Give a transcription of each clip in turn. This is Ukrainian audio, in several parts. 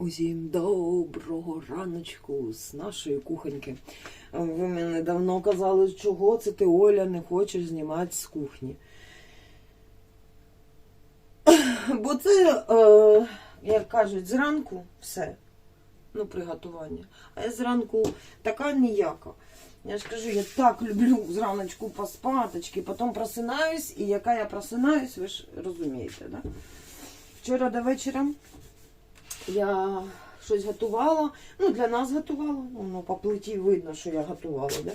Усім доброго раночку з нашої кухоньки. Ви мене давно казали, чого це ти, Оля, не хочеш знімати з кухні. Бо це, е, як кажуть, зранку все. Ну, приготування. А я зранку така ніяка. Я ж кажу, я так люблю зраночку поспаточки, потім просинаюсь, і яка я просинаюсь, ви ж розумієте, да? Вчора до вечора я щось готувала. Ну, для нас готувала. Ну, по плиті видно, що я готувала, да?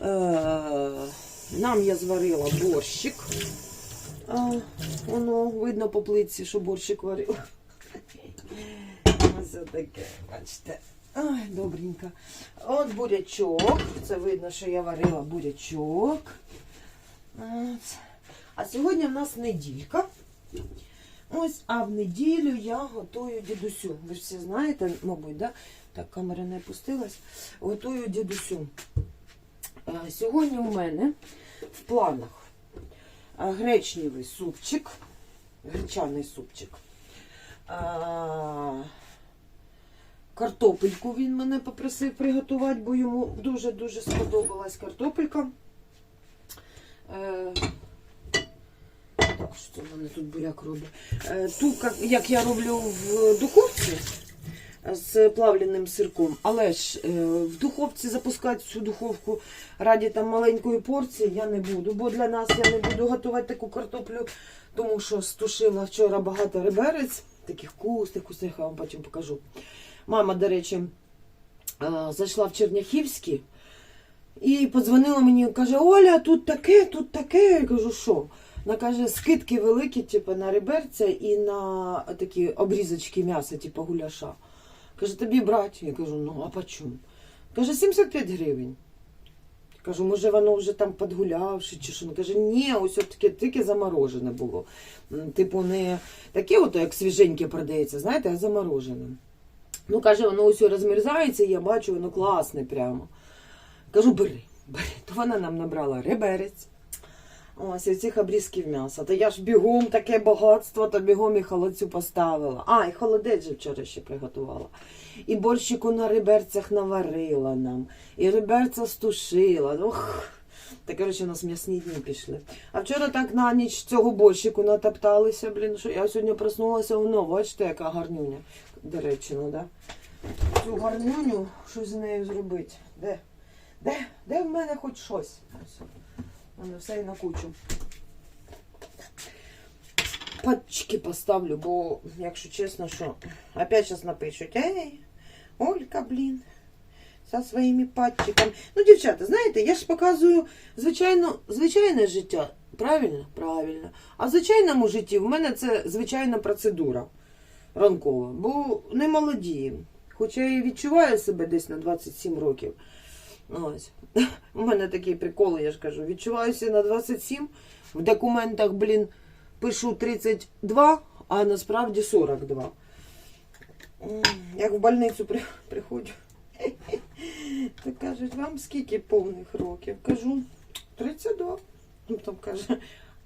Е, нам я зварила борщик. Е, воно видно по плитці, що борщик варила. Ось таке, бачите. Ой, добренько. От бурячок. Це видно, що я варила бурячок. От. А сьогодні в нас неділька. Ось, а в неділю я готую дідусю. Ви ж всі знаєте, мабуть, да? так камера не опустилась. Готую дідусю. Е, Сьогодні у мене в планах е, гречневий супчик, гречаний супчик. Е, Картопельку він мене попросив приготувати, бо йому дуже-дуже сподобалась картопелька. Що в мене тут буряк робить? Е, Ту, як- я роблю в духовці з плавленим сирком, але ж е, в духовці запускати цю духовку раді там маленької порції я не буду, бо для нас я не буду готувати таку картоплю, тому що стушила вчора багато реберець, таких вкусних, вкусних, я вам потім покажу. Мама, до речі, е, зайшла в Черняхівський і подзвонила мені, каже, Оля, тут таке, тут таке. Я кажу, що? Вона каже, скидки великі, типу, на реберця і на такі обрізочки м'яса, типу гуляша. Каже, тобі брати? Я кажу, ну а по чому? Каже, 75 гривень. Кажу, може воно вже там підгулявши чи що. Каже, ні, ось таке тільки заморожене було. Типу, не таке, от, як свіженьке продається, знаєте, а заморожене. Ну, каже, воно ось розмерзається, і я бачу, воно класне прямо. Кажу, бери, бери. То вона нам набрала реберець. Ось і цих обрізків м'яса. То я ж бігом таке багатство, то бігом і холодцю поставила. А, і холодець же вчора ще приготувала. І борщику на реберцях наварила нам, і реберця стушила. Ох, та коротше, у нас м'ясні дні пішли. А вчора так на ніч цього борщику натопталися, блін, що я сьогодні проснулася, воно, бачите, яка гарнюня. До речі, ну, да? Цю гарнюню, що з нею зробити? Де? Де? Де в мене хоч щось? Ось. Мене все на кучу. Пачки поставлю, бо, якщо чесно, що опять зараз напишуть, ей, Олька, блін, за своїми патчиками. Ну, дівчата, знаєте, я ж показую звичайно, звичайне життя. Правильно? Правильно. А в звичайному житті в мене це звичайна процедура ранкова, бо не молоді. Хоча я відчуваю себе десь на 27 років. Ось. У мене такий прикол, я ж кажу, відчуваюся на 27, в документах, блін, пишу 32, а насправді 42. Як в больницю при, приходжу, то кажуть, вам скільки повних років? Кажу, 32. Ну, Там каже,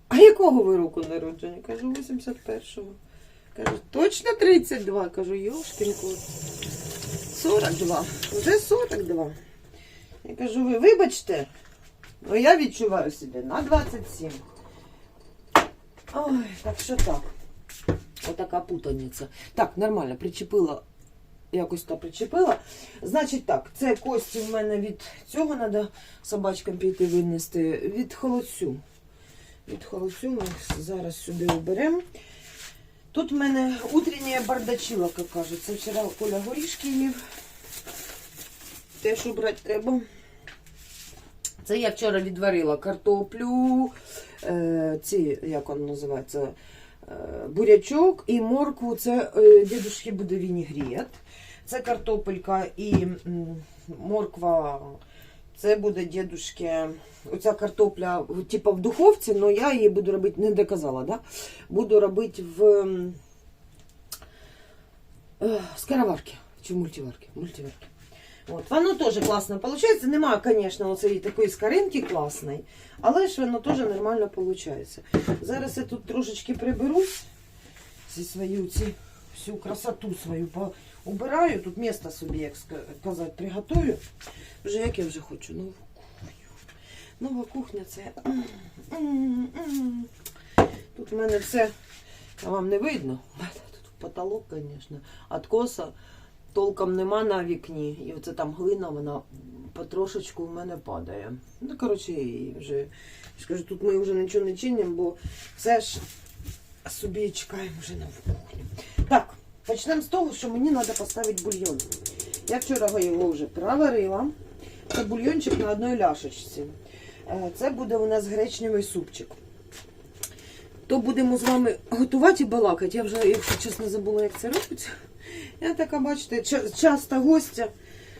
а якого ви року народження? Кажу, 81-го. Кажу, точно 32? Кажу, йошкін кот. 42. Вже 42. Я кажу, ви вибачте, але я відчуваю себе на 27. Ой, так що так. Отака путаниця. Так, нормально, причепила. Якось то причепила. Значить так, це кості в мене від цього треба собачкам піти винести. Від холодцю. Від холодцю ми зараз сюди оберемо. Тут в мене утренняя бардачила, як кажуть. Це вчора Коля горішки їв. Теж убрати треба. Це я вчора відварила картоплю, е, ці, як воно називається, е, бурячок і моркву. Це е, дідушки буде вінігрет. Це картопелька і м, морква. Це буде дідушки. Оця картопля, типу в духовці, але я її буду робити, не доказала, да? Буду робити в е, скороварці чи мультиварці. мультиварці. От, воно теж класно виходить. Немає, звісно, оцеї такої скаринки класної, але ж воно теж нормально виходить. Зараз я тут трошечки приберу зі свої ці всю красоту свою убираю. Тут місто собі, як ска- казати, приготую. Вже як я вже хочу нову кухню. Нова кухня це. Тут в мене все вам не видно. Тут потолок, звісно. Откоса толком нема на вікні. І оце там глина, вона потрошечку в мене падає. Ну, коротше, вже я тут ми вже нічого не чинимо, бо все ж собі чекаємо вже нову кухню. Так, почнемо з того, що мені треба поставити бульйон. Я вчора його вже проварила. Це бульйончик на одній ляшечці. Е, Це буде у нас гречневий супчик. То будемо з вами готувати і балакати. Я вже, якщо чесно, забула, як це робиться. Я така, бачите, часто гостя,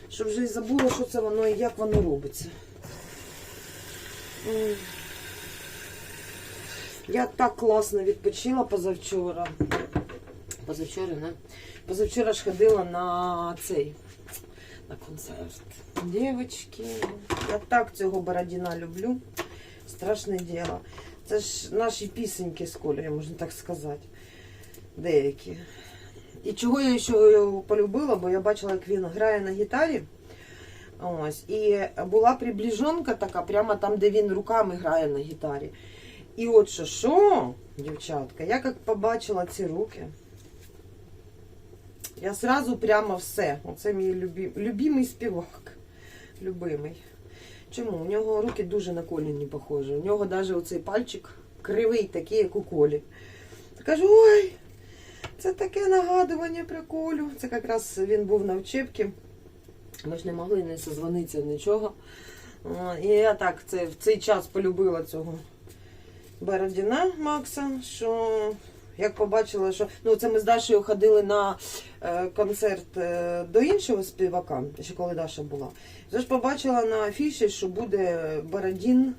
що вже і забула, що це воно і як воно робиться. Я так класно відпочила позавчора. Позавчора, не? Позавчора ж ходила на цей на концерт. Дівчатки, я так цього Бородіна люблю. Страшне діло. Це ж наші пісеньки з Колею, можна так сказати. Деякі. І чого я ще його полюбила, бо я бачила, як він грає на гітарі. Ось. І була приближенка така, прямо там, де він руками грає на гітарі. І от що, що, дівчатка, я як побачила ці руки, я сразу прямо все. Оце мій любі, любимий співак. Любимий. Чому? У нього руки дуже на коліні похожі. У нього навіть оцей пальчик кривий, такий, як у колі. Кажу, ой, це таке нагадування про колю. Це якраз він був на вчебці. Ми ж не могли не созвонитися, нічого. І я так це, в цей час полюбила цього Бородіна Макса, що як побачила, що ну це ми з Дашею ходили на е, концерт е, до іншого співака, ще коли Даша була. Вже ж побачила на афіші, що буде Бородін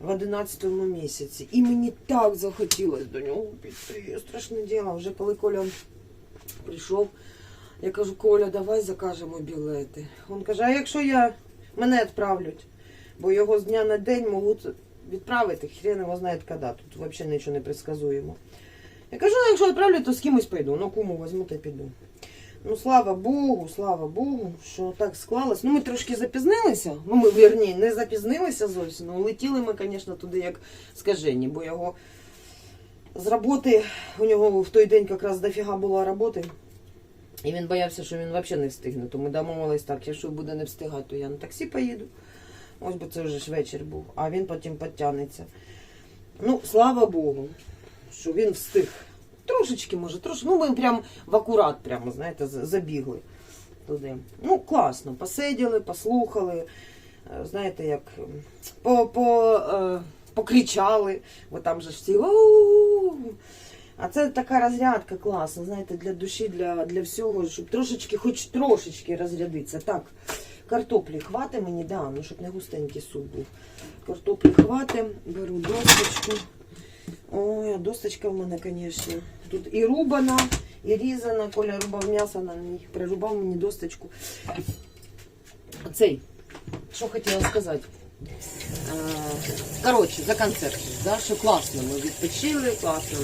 в 11 місяці. І мені так захотілося до нього піти. Страшне діло, вже коли Коля прийшов, я кажу, Коля, давай закажемо білети. Він каже, а якщо я мене відправлять, бо його з дня на день можуть відправити, хрен його знає коли. Тут взагалі нічого не предсказуємо. Я кажу, ну якщо відправлять, то з кимось пойду. Ну кому візьму, то піду. Ну, слава Богу, слава Богу, що так склалось. Ну, ми трошки запізнилися. Ну, ми, вірні, не запізнилися зовсім. Ну, летіли ми, звісно, туди як скажені, бо його з роботи, у нього в той день якраз дофіга була роботи. І він боявся, що він взагалі не встигне. То ми домовились так, якщо буде не встигати, то я на таксі поїду. Ось бо це вже ж вечір був, а він потім підтягнеться. Ну, слава Богу, що він встиг. Трошечки, може, трошки. Ну, ми прям в акурат, прямо, знаєте, забігли туди. Ну, класно, посиділи, послухали. Е, Знаєте, як по, по, е, покричали, бо там же всі. А це така розрядка класна, знаєте, для душі, для, для всього, щоб трошечки, хоч трошечки розрядитися. Так, картоплі хвати мені, да, ну щоб не густенький суп був. Картоплі хвати, беру досточку. Ой, досточка в мене, звісно. Тут і рубана, і різана. Коля рубав м'ясо на ній. Прирубав мені досточку. Цей, що хотіла сказати. Е, Коротше, за концерт. Да, що класно ми відпочили, класно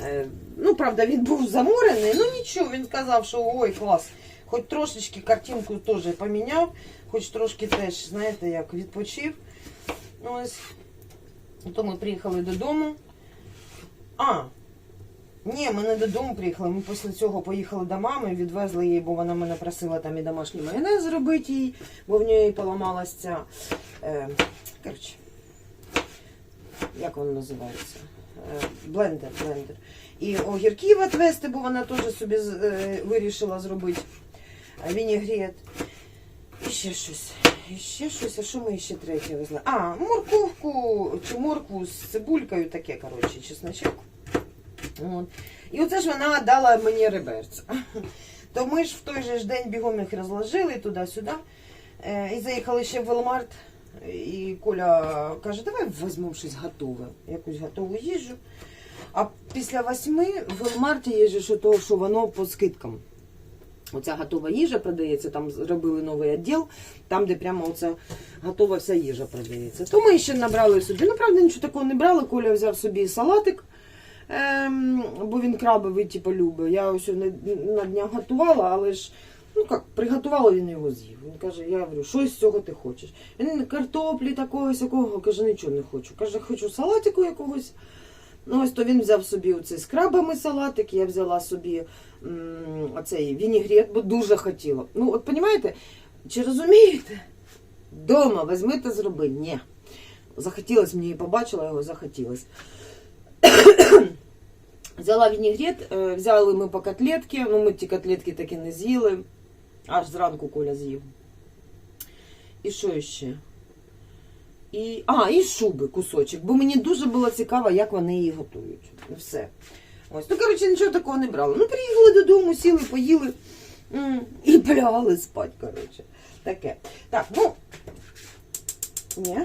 е, Ну, правда, він був заморений, ну нічого, він сказав, що ой, клас. Хоч трошечки картинку теж поміняв, хоч трошки теж, знаєте, як відпочив. Ось. То ми приїхали додому. А, ні, ми не додому приїхали. Ми після цього поїхали до мами, відвезли її, бо вона мене просила там і домашній майонез зробити їй, бо в неї поламалася ця. Е, коротше, як воно називається? Е, блендер, блендер. І огірків відвезти, бо вона теж собі е, вирішила зробити вінігрет. І ще щось. І ще щось, а що ми ще третє везли? А, морковку чи моркву з цибулькою, таке, коротше, чесночок. От. І оце ж вона дала мені реберця. То ми ж в той же ж день бігом їх розложили туди-сюди. Е, і заїхали ще в Велмарт. І Коля каже, давай візьмемо щось готове, якусь готову їжу. А після восьми в Велмарті є що того, що воно по скидкам. Оця готова їжа продається, там зробили новий відділ, там, де прямо оця готова вся їжа продається. То ми ще набрали собі. Ну, правда, нічого такого не брали. Коля взяв собі салатик Ем, бо він краби типу, любить. Я ось на, днях готувала, але ж ну як, приготувала він його з'їв. Він каже, я говорю, що з цього ти хочеш? Він картоплі такого сякого, каже, нічого не хочу. Каже, хочу салатику якогось. Ну, ось то він взяв собі оцей з крабами салатик, я взяла собі м, оцей вінігрет, бо дуже хотіла. Ну, от розумієте, чи розумієте? Дома візьми та зроби. Ні. Захотілось мені, побачила його, захотілось. Взяла вінігрет, е, взяли ми по котлетки, ну ми ті котлетки таки не з'їли. Аж зранку Коля з'їв. І що ще? І, а, і шуби кусочок, бо мені дуже було цікаво, як вони її готують. Все. Ось. Ну, коротше, нічого такого не брали. Ну, приїхали додому, сіли, поїли і полягали спать, коротше. Таке. Так, ну. Ні.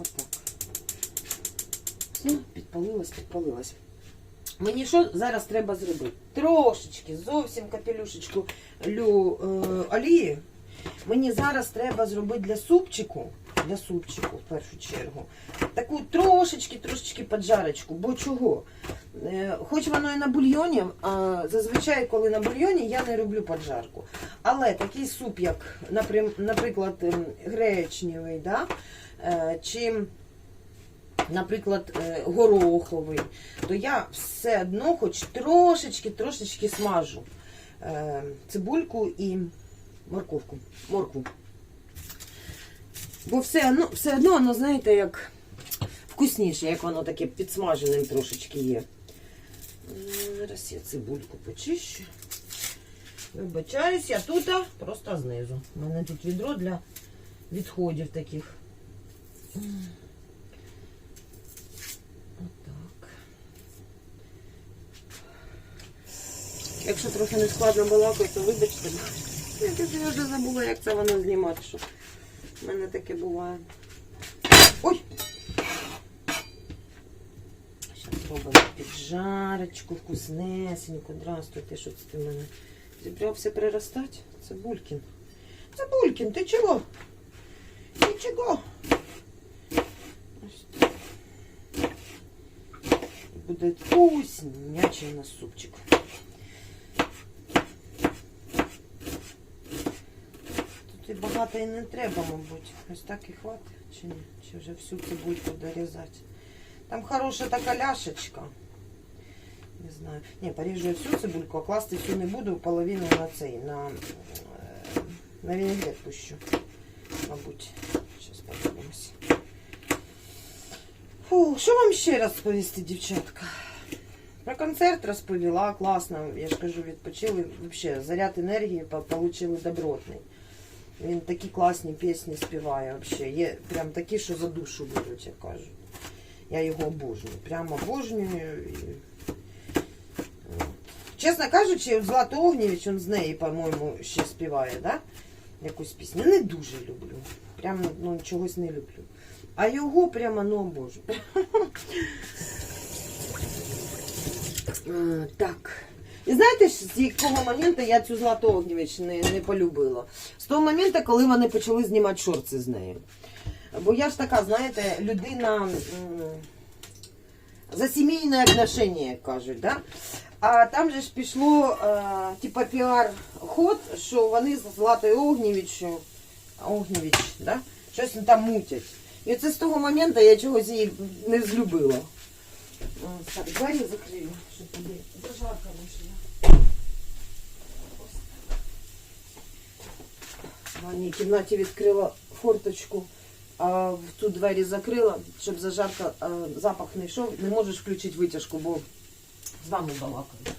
Отак. Все, підпалилось, підпалилось. Мені що зараз треба зробити? Трошечки, зовсім капелюшечку лю е, олії. Мені зараз треба зробити для супчику, для супчику в першу чергу, таку трошечки, трошечки поджарочку. Бо чого? Е, хоч воно і на бульйоні, а зазвичай, коли на бульйоні, я не роблю поджарку. Але такий суп, як, наприклад, ем, гречневий, да? е, чи, наприклад, е, гороховий, то я все одно хоч трошечки, трошечки смажу е, цибульку і морковку. Моркву. Бо все одно, все одно воно, знаєте, як вкусніше, як воно таке підсмаженим трошечки є. Зараз я цибульку почищу. Вибачаюсь, я тут, просто знизу. У мене тут відро для відходів таких. М. Отак. Якщо трохи не складно балакати, то вибачте. Я вже забула, як це воно знімати, що в мене таке буває. Ой! Зараз робимо піджарочку, вкуснесеньку. Здравствуйте, що це ти в мене зібрався приростати? Цибулькін. Цибулькін, ти чого? Ось так. Буде вкуснячий у нас супчик. Тут і багато і не треба, мабуть. Ось так і хватить, чи ні? Чи вже всю цибульку дорізати. Там хороша така ляшечка. Не знаю. Ні, поріжу всю цибульку, а класти всю не буду, половину на цей, на, е, на вінігрет пущу. Мабуть. Зараз подивимось. Фу, що вам ще розповісти, дівчатка? Про концерт розповіла, класно, я ж кажу, відпочили. Взагалі, заряд енергії получили добротний. Він такі класні пісні співає взагалі. Є прям такі, що за душу беруть, як кажуть. Я його обожнюю. Прямо обожнюю. Чесно кажучи, от Злата Огнєвіч, він з неї, по-моєму, ще співає, да? Якусь пісню. Не дуже люблю. Прям ну, чогось не люблю. А його прямо ну обожнюю. Так. І знаєте, з якого моменту я цю Злату Огнєвіч не, не полюбила? З того моменту, коли вони почали знімати шорти з нею. Бо я ж така, знаєте, людина за сімейне отношення, як кажуть, да? А там же ж пішло, е, типа, піар-ход, що вони з Златою Огнєвічем, Огнєвіч, да? щось там мутять. І це з того моменту я чогось її не злюбила. Так, двері закрию, щоб туди зажарка вийшла. В ванній кімнаті відкрила форточку, а в ту двері закрила, щоб зажарка, а, запах не йшов. Не можеш включити витяжку, бо з вами балакаю.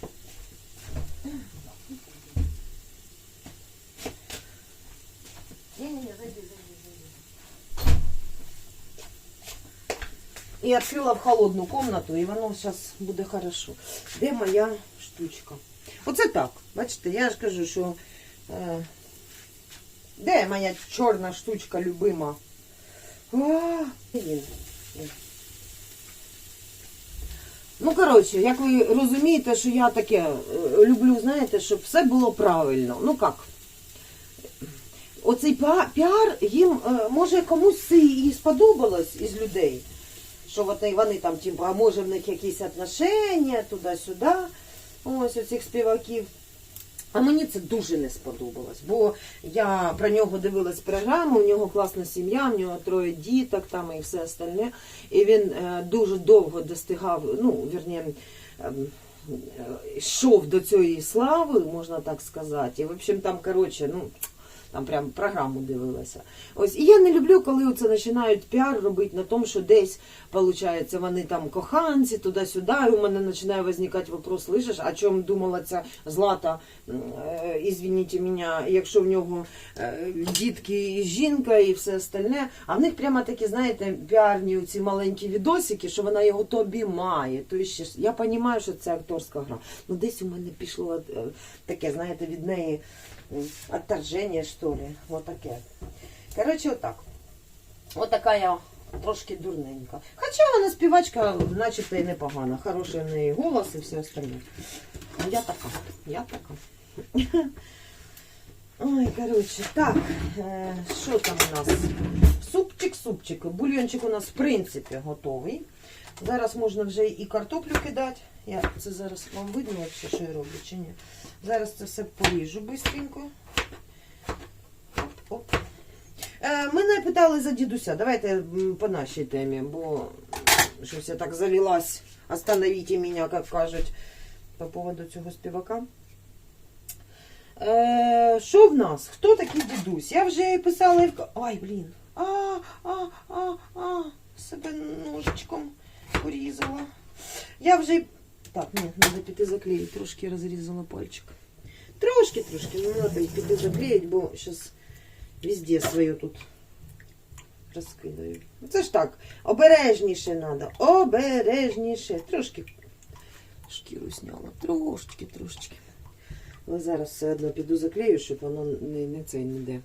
Ні-ні-ні, зайди. І відкрила в холодну комнату, і воно зараз буде хорошо. Де моя штучка? Оце так. Бачите, я ж кажу, що. Е, де моя чорна штучка любима? Він. Ну, коротше, як ви розумієте, що я таке е, люблю, знаєте, щоб все було правильно. Ну як? Оцей піар їм, е, може, комусь це і сподобалось із людей що вони, там, типу, а може в них якісь отношення туди-сюди, ось у цих співаків. А мені це дуже не сподобалось, бо я про нього дивилась програму, у нього класна сім'я, у нього троє діток там і все остальне. І він е, дуже довго достигав, ну, вірні, ем, е, йшов до цієї слави, можна так сказати. І, в общем, там, коротше, ну, там прям програму дивилася. Ось, і я не люблю, коли це починають піар робити на тому, що десь, виходить, вони там коханці, туди-сюди, і у мене починає виникати вопрос, слышиш, а чому думала ця Злата, м, е, ізвініть мене, якщо в нього е, дітки і жінка і все остальне, а в них прямо такі, знаєте, піарні ці маленькі відосики, що вона його то обіймає, то ще я розумію, що це акторська гра. Ну десь у мене пішло е, таке, знаєте, від неї м, отторження, що ли, отаке. Коротше, отак. Отака я трошки дурненька. Хоча вона співачка, начебто і непогана. Хороший в неї голос і все остальне. Я така, я така. Ой, коротше, так, що там у нас? Супчик, супчик. Бульйончик у нас в принципі готовий. Зараз можна вже і картоплю кидати. Я це зараз вам видно, якщо що я роблю чи ні. Зараз це все поріжу швидко. Оп. Е, мене питали за дідуся. Давайте по нашій темі, бо щось я так залилась. Остановите мене, як кажуть, по поводу цього співака. Е, що в нас? Хто такий дідусь? Я вже писала в... Ай, блін. А, а, а, а. Себе ножичком порізала. Я вже... Так, ні, треба піти заклеїти. Трошки розрізала пальчик. Трошки, трошки. Ну, треба піти заклеїти, бо зараз везде своє тут розкидаю. Це ж так, обережніше треба. Обережніше. Трошки шкіру зняла. Трошечки, трошечки. Але зараз все одно піду заклею, щоб воно не, не цей не.